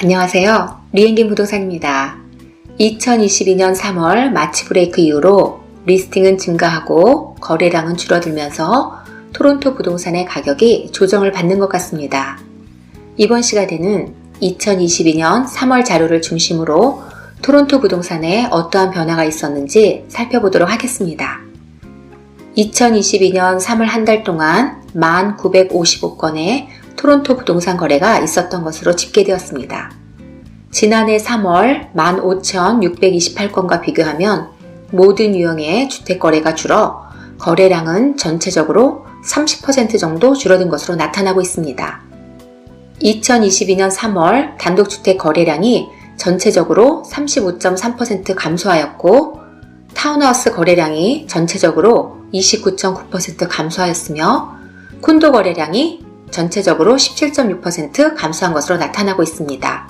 안녕하세요. 리엔긴 부동산입니다. 2022년 3월 마치 브레이크 이후로 리스팅은 증가하고 거래량은 줄어들면서 토론토 부동산의 가격이 조정을 받는 것 같습니다. 이번 시간에는 2022년 3월 자료를 중심으로 토론토 부동산에 어떠한 변화가 있었는지 살펴보도록 하겠습니다. 2022년 3월 한 달 동안 1,955건의 토론토 부동산 거래가 있었던 것으로 집계되었습니다. 지난해 3월 15,628건과 비교하면 모든 유형의 주택 거래가 줄어 거래량은 전체적으로 30% 정도 줄어든 것으로 나타나고 있습니다. 2022년 3월 단독주택 거래량이 전체적으로 35.3% 감소하였고 타운하우스 거래량이 전체적으로 29.9% 감소하였으며 콘도 거래량이 전체적으로 17.6% 감소한 것으로 나타나고 있습니다.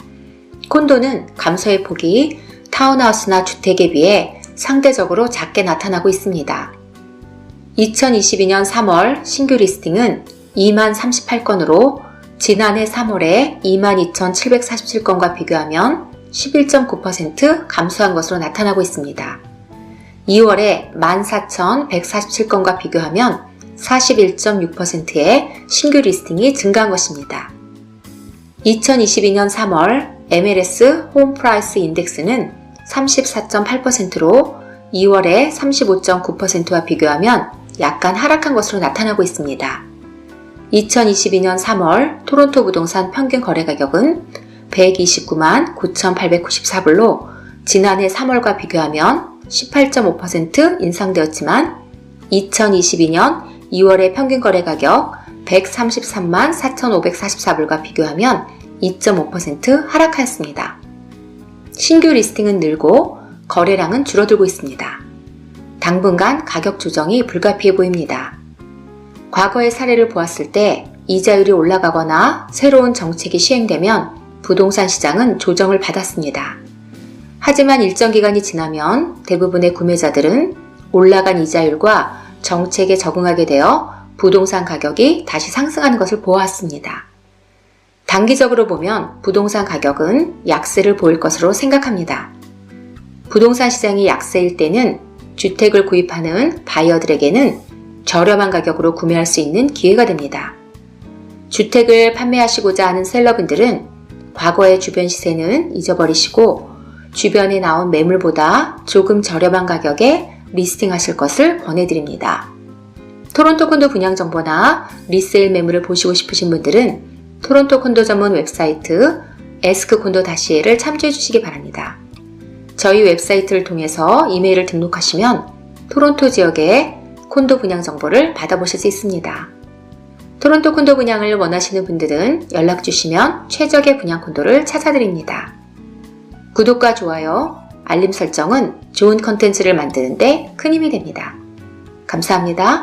콘도는 감소의 폭이 타운하우스나 주택에 비해 상대적으로 작게 나타나고 있습니다. 2022년 3월 신규 리스팅은 2만 38건으로 지난해 3월에 22,747건과 비교하면 11.9% 감소한 것으로 나타나고 있습니다. 2월에 14,147건과 비교하면 41.6%의 신규 리스팅이 증가한 것입니다. 2022년 3월 MLS 홈 프라이스 인덱스는 34.8%로 2월에 35.9%와 비교하면 약간 하락한 것으로 나타나고 있습니다. 2022년 3월 토론토 부동산 평균 거래 가격은 129만 9,894불로 지난해 3월과 비교하면 18.5% 인상되었지만 2022년 2월의 평균 거래 가격 133만 4,544불과 비교하면 2.5% 하락하였습니다. 신규 리스팅은 늘고 거래량은 줄어들고 있습니다. 당분간 가격 조정이 불가피해 보입니다. 과거의 사례를 보았을 때 이자율이 올라가거나 새로운 정책이 시행되면 부동산 시장은 조정을 받았습니다. 하지만 일정 기간이 지나면 대부분의 구매자들은 올라간 이자율과 정책에 적응하게 되어 부동산 가격이 다시 상승하는 것을 보았습니다. 단기적으로 보면 부동산 가격은 약세를 보일 것으로 생각합니다. 부동산 시장이 약세일 때는 주택을 구입하는 바이어들에게는 저렴한 가격으로 구매할 수 있는 기회가 됩니다. 주택을 판매하시고자 하는 셀러분들은 과거의 주변 시세는 잊어버리시고 주변에 나온 매물보다 조금 저렴한 가격에 리스팅 하실 것을 권해드립니다. 토론토 콘도 분양 정보나 리세일 매물을 보시고 싶으신 분들은 토론토 콘도 전문 웹사이트 에스크 콘도 다시에를 참조해 주시기 바랍니다. 저희 웹사이트를 통해서 이메일을 등록하시면 토론토 지역의 콘도 분양 정보를 받아보실 수 있습니다. 토론토 콘도 분양을 원하시는 분들은 연락 주시면 최적의 분양 콘도를 찾아드립니다. 구독과 좋아요, 알림 설정은 좋은 컨텐츠를 만드는데 큰 힘이 됩니다. 감사합니다.